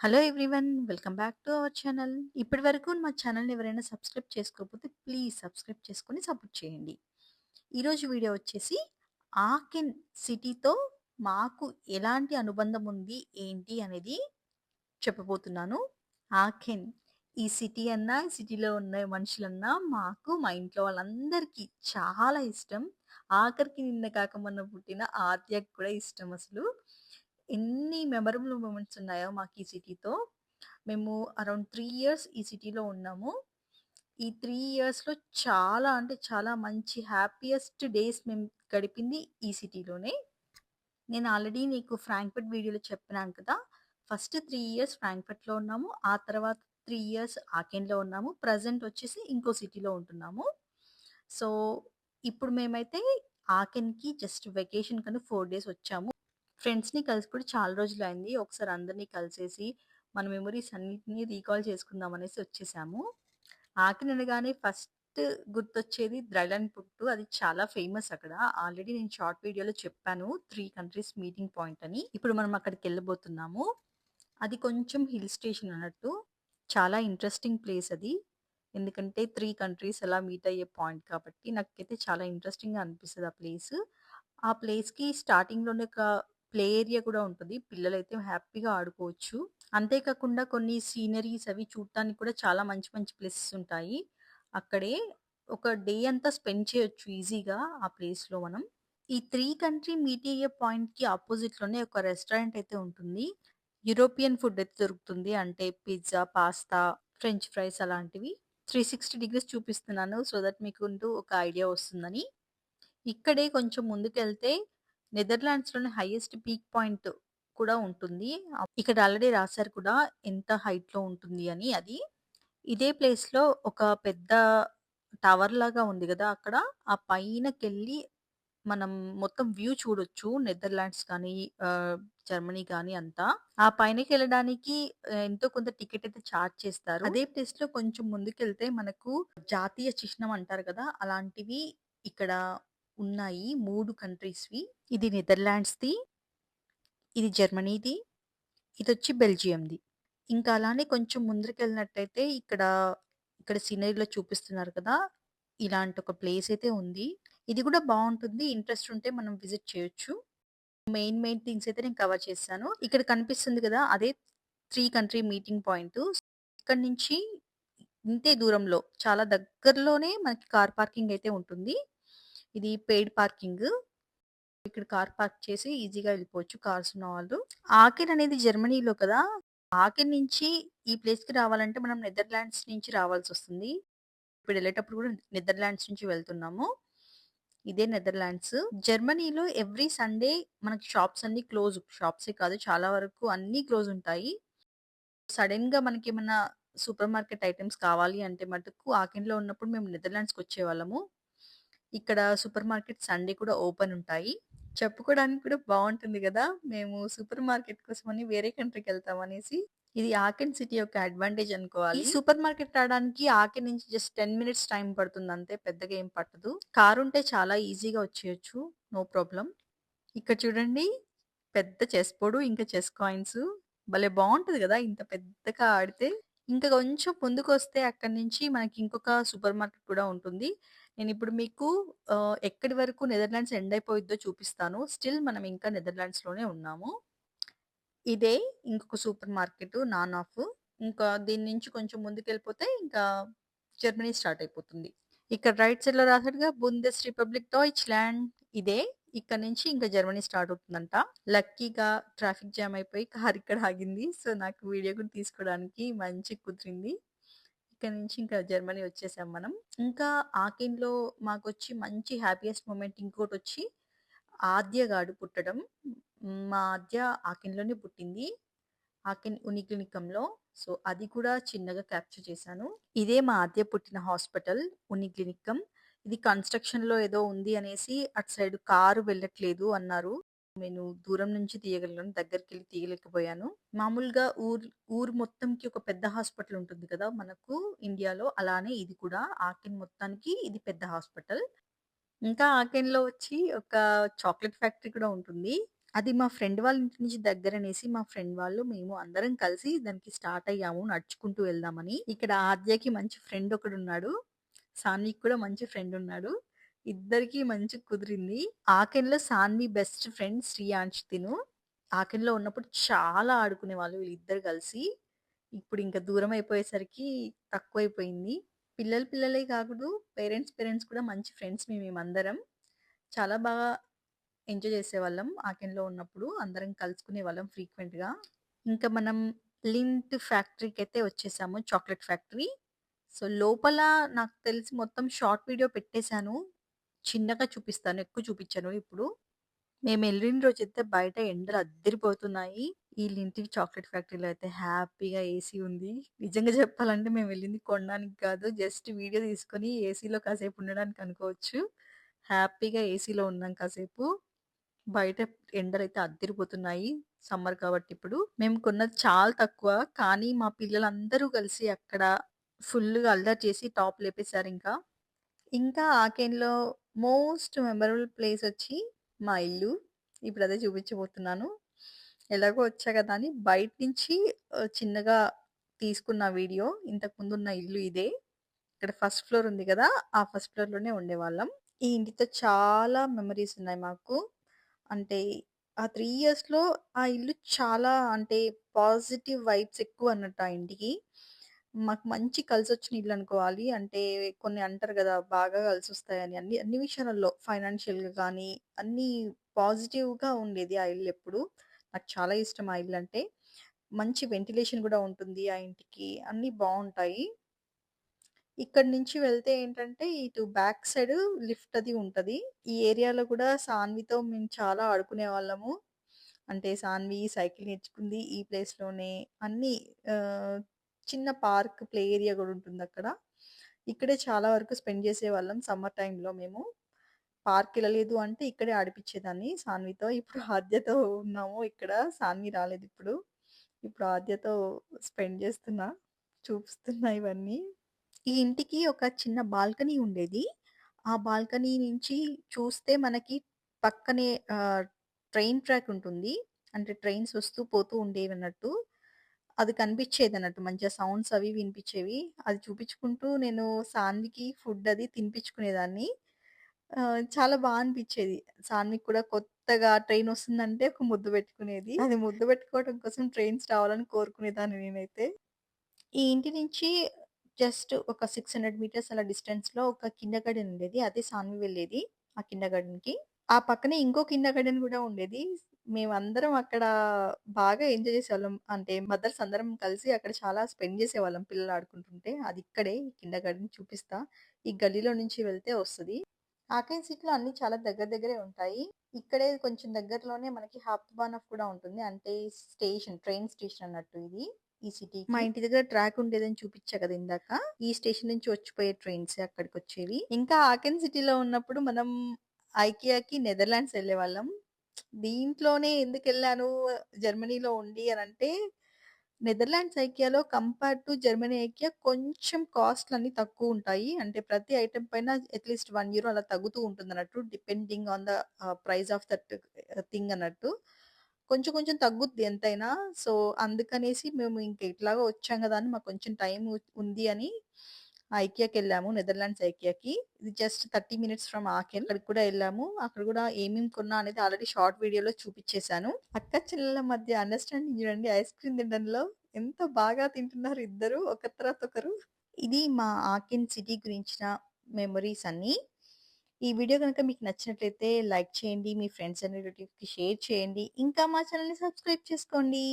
Hello everyone welcome back to our channel. ఇప్పటి వరకు మా ఛానల్ని ఎవరైనా సబ్స్క్రైబ్ చేసుకోకపోతే ప్లీజ్ సబ్స్క్రైబ్ చేసుకొని సపోర్ట్ చేయండి. ఈరోజు వీడియో వచ్చేసి ఆకెన్ సిటీతో మాకు ఎలాంటి అనుబంధం ఉంది ఏంటి అనేది చెప్పబోతున్నాను. ఆకెన్ ఈ సిటీ అన్నా ఈ సిటీలో ఉన్న మనుషులన్నా మాకు మా ఇంట్లో వాళ్ళందరికీ చాలా ఇష్టం. ఆఖరికి నిన్న కాక మొన్న పుట్టిన ఆద్యకు కూడా ఇష్టం అసలు. ఎన్ని మెమరబుల్ మూమెంట్స్ ఉన్నాయో మాకు ఈ సిటీతో. మేము అరౌండ్ త్రీ ఇయర్స్ ఈ సిటీలో ఉన్నాము. ఈ త్రీ ఇయర్స్లో చాలా అంటే చాలా మంచి హ్యాపీయెస్ట్ డేస్ మేము గడిపింది ఈ సిటీలోనే. నేను ఆల్రెడీ నీకు ఫ్రాంక్ఫర్ట్ వీడియోలో చెప్పినాను కదా. ఫస్ట్ త్రీ ఇయర్స్ ఫ్రాంక్ఫర్ట్లో ఉన్నాము. ఆ తర్వాత త్రీ ఇయర్స్ ఆకెన్లో ఉన్నాము. ప్రజెంట్ వచ్చేసి ఇంకో సిటీలో ఉంటున్నాము. సో ఇప్పుడు మేమైతే ఆకెన్కి జస్ట్ వెకేషన్ కన్నా ఫోర్ డేస్ వచ్చాము. ఫ్రెండ్స్ని కలిసి కూడా చాలా రోజులు అయింది. ఒకసారి అందరినీ కలిసేసి మన మెమరీస్ అన్నిటినీ రీకాల్ చేసుకుందాం అనేసి వచ్చేసాము. ఆకెన్ అనగానే ఫస్ట్ గుర్తొచ్చేది ద్రైలాండ్ పుట్టు. అది చాలా ఫేమస్ అక్కడ. ఆల్రెడీ నేను షార్ట్ వీడియోలో చెప్పాను. త్రీ కంట్రీస్ మీటింగ్ పాయింట్ అని. ఇప్పుడు మనం అక్కడికి వెళ్ళబోతున్నాము. అది కొంచెం హిల్ స్టేషన్ అన్నట్టు. చాలా ఇంట్రెస్టింగ్ ప్లేస్ అది. ఎందుకంటే త్రీ కంట్రీస్ అలా మీట్ అయ్యే పాయింట్ కాబట్టి నాకైతే చాలా ఇంట్రెస్టింగ్గా అనిపిస్తుంది ఆ ప్లేస్. ఆ ప్లేస్కి స్టార్టింగ్లోనే ఒక ప్లే ఏరియా కూడా ఉంటుంది. పిల్లలైతే హ్యాపీగా ఆడుకోవచ్చు. అంతేకాకుండా కొన్ని సీనరీస్ అవి చూడటానికి కూడా చాలా మంచి మంచి ప్లేసెస్ ఉంటాయి. అక్కడే ఒక డే అంతా స్పెండ్ చేయొచ్చు ఈజీగా ఆ ప్లేస్లో మనం. ఈ త్రీ కంట్రీ మీట్ అయ్యే పాయింట్కి ఆపోజిట్లోనే ఒక రెస్టారెంట్ అయితే ఉంటుంది. యూరోపియన్ ఫుడ్ అయితే దొరుకుతుంది. అంటే పిజ్జా పాస్తా ఫ్రెంచ్ ఫ్రైస్ అలాంటివి. త్రీ సిక్స్టీ డిగ్రీస్ చూపిస్తున్నాను సో దట్ మీకు ఒక ఐడియా వస్తుందని. ఇక్కడే కొంచెం ముందుకెళ్తే నెదర్లాండ్స్‌లోనే హైయెస్ట్ పీక్ పాయింట్ కూడా ఉంటుంది. ఇక్కడ ఆల్రెడీ రాశారు కూడా ఎంత హైట్‌లో ఉంటుంది అని అది. ఇదే ప్లేస్‌లో ఒక పెద్ద టవర్ లాగా ఉంది కదా అక్కడ ఆ పైనకెళ్ళి మనం మొత్తం వ్యూ చూడొచ్చు. నెదర్లాండ్స్ కానీ జర్మనీ కానీ అంతా. ఆ పైనకెళ్ళడానికి వెళ్ళడానికి ఎంతో కొంత టికెట్ అయితే చార్జ్ చేస్తారు. అదే ప్లేస్లో కొంచెం ముందుకెళ్తే మనకు జాతీయ చిహ్నం అంటారు కదా! అలాంటివి ఇక్కడ ఉన్నాయి. మూడు కంట్రీస్‌వి. ఇది నెదర్లాండ్స్‌ది. ఇది జర్మనీది. ఇది వచ్చి బెల్జియంది. ఇంకా అలానే కొంచెం ముందరికెళ్ళినట్టయితే ఇక్కడ, ఇక్కడ సీనరీలో చూపిస్తున్నారు కదా! ఇలాంటి ఒక ప్లేస్ అయితే ఉంది. ఇది కూడా బాగుంటుంది ఇంట్రెస్ట్ ఉంటే మనం విజిట్ చేయొచ్చు. మెయిన్, మెయిన్ థింగ్స్ అయితే నేను కవర్ చేశాను. ఇక్కడ కనిపిస్తుంది కదా! అదే త్రీ కంట్రీ మీటింగ్ పాయింట్ ఇక్కడ నుంచి ఇంతే దూరంలో చాలా దగ్గరలోనే మనకి కార్ పార్కింగ్ అయితే ఉంటుంది. ఇది పెయిడ్ పార్కింగ్. ఇక్కడ కార్ పార్క్ చేసి ఈజీగా వెళ్ళిపోవచ్చు కార్స్ ఉన్నవాళ్ళు. ఆకెన్ అనేది జర్మనీలో కదా! ఆకెన్ నుంచి ఈ ప్లేస్‌కి రావాలంటే మనం నెదర్లాండ్స్ నుంచి రావాల్సి వస్తుంది ఇప్పుడు వెళ్ళేటప్పుడు కూడా నెదర్లాండ్స్ నుంచి వెళ్తున్నాము. ఇదే నెదర్లాండ్స్. జర్మనీలో ఎవ్రీ సండే మనకి షాప్స్ అన్ని క్లోజ్. షాప్సే కాదు చాలా వరకు అన్నీ క్లోజ్ ఉంటాయి. సడెన్‌గా మనకేమన్నా సూపర్ మార్కెట్ ఐటమ్స్ కావాలి అంటే మటుకు ఆకిన్లో ఉన్నప్పుడు మేము నెదర్లాండ్స్‌కొచ్చేవాళ్ళము. ఇక్కడ సూపర్ మార్కెట్ సండే కూడా ఓపెన్ ఉంటాయి. చెప్పుకోవడానికి కూడా బావుంటుంది గదా! మేము సూపర్ మార్కెట్ కోసమని వేరే కంట్రీకెళ్తాం అనేసి. ఇది ఆకెన్ సిటీ యొక్క అడ్వాంటేజ్ అనుకోవాలి. సూపర్ మార్కెట్ రావడానికి ఆకెన్ నుంచి జస్ట్ 10 మినిట్స్ టైం పడుతుంది అంతే. పెద్దగా ఏం పట్టదు. కార్ ఉంటే చాలా ఈజీగా వచ్చేయొచ్చు. No problem. ఇక్కడ చూడండి పెద్ద చెస్ బోర్డు, ఇంకా చెస్ కాయిన్స్ భలే బావుంటది గదా! ఇంత పెద్దగా ఆడితే. ఇంకా కొంచెం ముందుకొస్తే అక్కడి నుంచి మనకి ఇంకొక సూపర్ మార్కెట్ కూడా ఉంటుంది. నేను ఇప్పుడు మీకు ఎక్కడి వరకు నెదర్లాండ్స్ ఎండ్ అయిపోయిద్దో చూపిస్తాను. స్టిల్ మనం ఇంకా నెదర్లాండ్స్‌లోనే ఉన్నాము. ఇదే ఇంకొక సూపర్ మార్కెట్ నాన్ ఆఫ్ ఇంకా దీని నుంచి కొంచెం ముందుకెళ్ళిపోతే ఇంకా జర్మనీ స్టార్ట్ అయిపోతుంది. ఇక్కడ రైట్ సైడ్‌లో రాసాడుగా బుందెస్ రిపబ్లిక్ డాయిచ్‌లాండ్ ఇదే. ఇక్కడ నుంచి ఇంకా జర్మనీ స్టార్ట్ అవుతుందంట. లక్కీగా ట్రాఫిక్ జామ్ అయిపోయి కార్ ఇక్కడ ఆగింది. సో, నాకు వీడియో కూడా తీసుకోవడానికి మంచి కుదిరింది. ఇక్కడ నుంచి ఇంకా జర్మనీ వచ్చేసాం మనం. ఇంకా ఆకెన్‌లో మాకొచ్చి మంచి హ్యాపీయెస్ట్ మూమెంట్ ఇంకోటొచ్చి ఆద్య గాడు పుట్టడం. మా ఆద్య ఆకిన్లోనే పుట్టింది. ఆకిన్ ఉనిక్లినికంలో. సో, అది కూడా చిన్నగా క్యాప్చర్ చేశాను. ఇదే మా ఆద్య పుట్టిన హాస్పిటల్ ఉనిక్లినికం. ఇది కన్‌స్ట్రక్షన్‌లో ఏదో ఉంది అనేసి అటు సైడ్ కారు వెళ్ళట్లేదు అన్నారు. నేను దూరం నుంచి తీయగలను. దగ్గరికి వెళ్ళి తీయలేకపోయాను. మామూలుగా ఊరు ఊరు మొత్తంకి ఒక పెద్ద హాస్పిటల్ ఉంటుంది కదా! మనకు ఇండియాలో అలానే ఇది కూడా ఆకెన్ మొత్తానికి ఇది పెద్ద హాస్పిటల్. ఇంకా ఆకెన్‌లో వచ్చి ఒక చాక్లెట్ ఫ్యాక్టరీ కూడా ఉంటుంది. అది మా ఫ్రెండ్ వాళ్ళ ఇంటి నుంచి దగ్గర అనేసి మా ఫ్రెండ్ వాళ్ళు, మేము అందరం కలిసి దానికి స్టార్ట్ అయ్యాము నడుచుకుంటూ వెళ్దామని. ఇక్కడ ఆద్యకి మంచి ఫ్రెండ్ ఒకడున్నాడు. సాన్వికి కూడా మంచి ఫ్రెండ్ ఉన్నాడు. ఇద్దరికీ మంచిగా కుదిరింది. ఆకెన్‌లో సాన్వి బెస్ట్ ఫ్రెండ్ శ్రీయాంష్ తిను. ఆకెన్‌లో ఉన్నప్పుడు చాలా ఆడుకునే వాళ్ళు వీళ్ళిద్దరు కలిసి. ఇప్పుడు ఇంకా దూరం అయిపోయేసరికి తక్కువైపోయింది. పిల్లలు పిల్లలే కాకుండా పేరెంట్స్, పేరెంట్స్ కూడా మంచి ఫ్రెండ్స్ మేమందరం. చాలా బాగా ఎంజాయ్ చేసేవాళ్ళం ఆకెన్‌లో ఉన్నప్పుడు. అందరం కలుసుకునే వాళ్ళం ఫ్రీక్వెంట్‌గా. ఇంకా మనం లింట్ ఫ్యాక్టరీకి అయితే వచ్చేసాము. Chocolate factory. సో, లోపల నాకు తెలిసి మొత్తం షార్ట్ వీడియో పెట్టేశాను చిన్నగా చూపిస్తాను. ఎక్కువ చూపించాను ఇప్పుడు. మేము వెళ్ళిన రోజైతే బయట ఎండలు అద్దిరిపోతున్నాయి. ఈ చాక్లెట్ ఫ్యాక్టరీలో అయితే హ్యాపీగా ఏసీ ఉంది. నిజంగా చెప్పాలంటే మేము వెళ్ళింది కొనడానికి కాదు. జస్ట్ వీడియో తీసుకొని ఏసీలో కాసేపు ఉండడానికి అనుకోవచ్చు. హ్యాపీగా ఏసీలో ఉన్నాం కాసేపు. బయట ఎండలు అయితే అద్దిరిపోతున్నాయి. సమ్మర్ కాబట్టి ఇప్పుడు. మేము కొన్నది చాలా తక్కువ. కానీ మా పిల్లలందరూ కలిసి అక్కడ ఫుల్గా అల్లరి చేసి టాప్ లేపేశారు ఇంకా ఇంకా ఆకేన్లో మోస్ట్ మెమరబుల్ ప్లేస్ వచ్చి మా ఇల్లు. ఇప్పుడదే చూపించబోతున్నాను. ఎలాగో వచ్చా కదా అని బయట నుంచి చిన్నగా తీసుకున్న వీడియో. ఇంతకుముందున్న ఇల్లు ఇదే. ఇక్కడ ఫస్ట్ ఫ్లోర్ ఉంది కదా! ఆ ఫస్ట్ ఫ్లోర్‌లోనే ఉండేవాళ్ళం. ఈ ఇంటితో చాలా మెమరీస్ ఉన్నాయి మాకు. అంటే ఆ త్రీ ఇయర్స్‌లో ఆ ఇల్లు చాలా అంటే పాజిటివ్ వైబ్స్ ఎక్కువ అన్నట్టు ఆ ఇంటికి. మాకు మంచి కలిసొచ్చిన ఇల్లు అనుకోవాలి. అంటే కొన్ని అంటారు కదా! బాగా కలిసొస్తాయని. అన్ని అన్ని విషయాలలో ఫైనాన్షియల్‌గా గానీ అన్నీ పాజిటివ్‌గా ఉండేది ఆ ఇల్లెప్పుడు. నాకు చాలా ఇష్టం ఆ ఇల్లంటే. మంచి వెంటిలేషన్ కూడా ఉంటుంది ఆ ఇంటికి. అన్నీ బావుంటాయి. ఇక్కడి నుంచి వెళ్తే ఏంటంటే ఇటు బ్యాక్ సైడ్ లిఫ్ట్ అది ఉంటది. ఈ ఏరియాలో కూడా సాన్వితో మేము చాలా ఆడుకునేవాళ్ళము. అంటే సాన్వి సైకిల్ నేర్చుకుంది ఈ ప్లేస్‌లోనే. అన్నీ ఆహ్, చిన్న పార్క్ ప్లే ఏరియా కూడా ఉంటుంది అక్కడ ఇక్కడే చాలా వరకు స్పెండ్ చేసేవాళ్ళం సమ్మర్ టైంలో మేము. పార్క్ వెళ్ళలేదు అంటే ఇక్కడే ఆడిపిచ్చేదాన్ని సాన్వితో. ఇప్పుడు ఆద్యతో ఉన్నాము ఇక్కడ. సాన్వి రాలేదు ఇప్పుడు ఇప్పుడు ఆద్యతో స్పెండ్ చేస్తున్నా. చూపిస్తున్నా ఇవన్నీ. ఈ ఇంటికి ఒక చిన్న బాల్కనీ ఉండేది. ఆ బాల్కనీ నుంచి చూస్తే మనకి పక్కనే ట్రైన్ ట్రాక్ ఉంటుంది. అంటే ట్రైన్స్ వస్తూ పోతూ ఉండేవి అన్నట్టు అది కనిపించేది అన్నట్టు మంచిగా సౌండ్స్ అవి వినిపించేవి అది చూపించుకుంటూ నేను సాన్వికి ఫుడ్ అది తినిపించుకునేదాన్ని. చాలా బాగా అనిపించేది సాన్వికి కూడా కొత్తగా ట్రైన్ వస్తుందంటే ఒక ముద్దు పెట్టుకునేది. అది ముద్దు పెట్టుకోవడం కోసం ట్రైన్స్ రావాలని కోరుకునేదాన్ని నేనైతే. ఈ ఇంటి నుంచి జస్ట్ ఒక 600 మీటర్స్ అలా డిస్టెన్స్‌లో ఒక కిండర్‌గార్టెన్ ఉండేది. అదే సాన్వి వెళ్ళేది ఆ కిండర్‌గార్టెన్‌కి. ఆ పక్కనే ఇంకో కిండర్‌గార్టెన్ కూడా ఉండేది. మేమందరం అక్కడ బాగా ఎంజాయ్ చేసేవాళ్ళం. అంటే మదర్స్ అందరం కలిసి అక్కడ చాలా స్పెండ్ చేసేవాళ్ళం పిల్లలు ఆడుకుంటుంటే. అది ఇక్కడే కిండర్‌గార్టెన్ చూపిస్తా. ఈ గల్లీలో నుంచి వెళ్తే వస్తది. ఆకెన్ సిటీలో అన్నీ చాలా దగ్గర దగ్గరే ఉంటాయి. ఇక్కడే కొంచెం దగ్గరలోనే మనకి హాప్‌బానఫ్ కూడా ఉంటుంది. అంటే స్టేషన్ ట్రైన్ స్టేషన్ అన్నట్టు ఇది. ఈ సిటీకి. మా ఇంటి దగ్గర ట్రాక్ ఉండేదని చూపించా కదా ఇందాక. ఈ స్టేషన్ నుంచి వచ్చిపోయే ట్రైన్సే అక్కడికొచ్చేవి. ఇంకా ఆకెన్ సిటీలో ఉన్నప్పుడు మనం ఐకియాకి నెదర్లాండ్స్ ఎళ్ళేవాళ్ళం. దీంట్లోనే ఎందుకెళ్ళాను జర్మనీలో ఉండి అని అంటే నెదర్లాండ్స్ ఐకియాలో కంపేర్ టు జర్మనీ ఐకియా కొంచెం కాస్ట్‌లన్నీ తక్కువుంటాయి. అంటే ప్రతి ఐటెం పైన అట్‌లీస్ట్ వన్ యూరో అలా తగ్గుతూ ఉంటుంది అన్నట్టు depending on the price of that thing అన్నట్టు. కొంచెం కొంచెం తగ్గుద్ది ఎంతైనా. సో, అందుకనేసి మేము ఇంక ఇట్లాగా వచ్చాం కదా! అని మాకు కొంచెం టైం ఉంది అని ఐకియాకెళ్ళాము. నెదర్లాండ్స్ ఐకియాకి. ఇది జస్ట్ 30 మినిట్స్ ఫ్రమ్ ఆకెన్. అక్కడికి కూడా వెళ్ళాము అక్కడ కూడా ఏమేమి కొన్నా అనేది ఆల్రెడీ షార్ట్ వీడియోలో చూపించేశాను అక్క చెల్లెల మధ్య అండర్‌స్టాండింగ్ చూడండి ఐస్ క్రీమ్ తినడంలో. ఎంత బాగా తింటున్నారు ఇద్దరు ఒక తర్వాత ఒకరు. ఇది మా ఆకెన్ సిటీ గురించిన మెమరీస్ అన్నీ. ఈ వీడియో కనుక మీకు నచ్చినట్లయితే లైక్ చేయండి. మీ ఫ్రెండ్స్ అండ్ రిలేటివ్స్‌కి షేర్ చేయండి. ఇంకా మా ఛానల్ని సబ్స్క్రైబ్ చేసుకోండి.